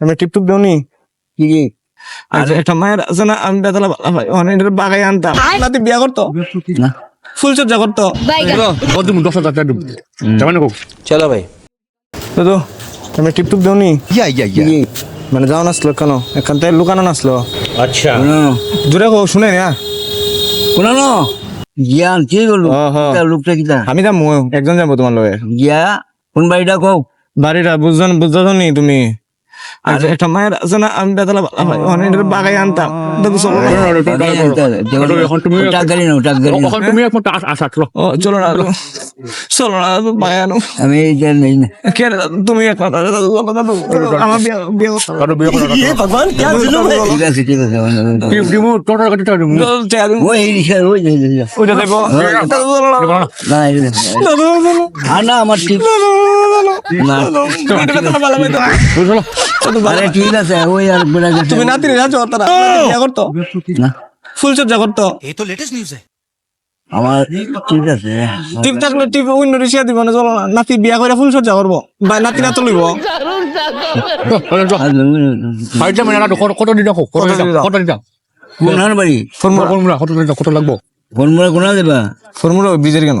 আমি টিপটুপ দেউনি কি কি? আর আচ্ছা। একটা মায়ের আছে না আমি বেতলা ভালো ভাই। বাগাই আনতাম। নাতি বিয়া করতো? না। ফুল চর্চা করতো? বদমু দশ হাজার টাকা যাবেন চলো ভাই। দেউনি ইয়া ইয়া ইয়া। মানে যাও নাচলো কেন? এখান থেকে লুকানো নাচলো আচ্ছা। দূরে কো শুনে না হ্যাঁ। কোনো না? কি বলব? লোকটা কিতা? আমি যাব একজন যাব তোমার লগে। গিয়া কোন বাড়িটা কও? বাড়িটা বুঝজন বুঝছ নি তুমি? একটা মায়ের আছে না আমি বেতলা বাগাই আনতাম। দেখো চলো। না। এখন তুমি এখন তুমি এখন আসা চলো। চলো না চলো। না বাগাই আনো আমি নেই না। কে তুমি এক কথা দাদু কথা দাদু আমার বিয়ে বিয়ে ঠিক আছে ঠিক আছে টোটাল টাকা ওই ওই না। না ঠিক। তুমি নাতিনি যাচ্ছ তারা বিয়ে করতো না ফুলসজ্জা করতো আমার ঠিক আছে টিপ থাকলে টিপ অন্য রিসিয়া দিব না চলো নাতি বিয়া করে ফুলসজ্জা করব বা নাতি না তুলিব কত দিন কত কত দিন দিন? কত দিন কোন হার বাড়ি ফর্মুলা ফর্মুলা কত দিন কত লাগবো ফর্মুলা কোনা দেবা ফর্মুলা ব্রিজের কেন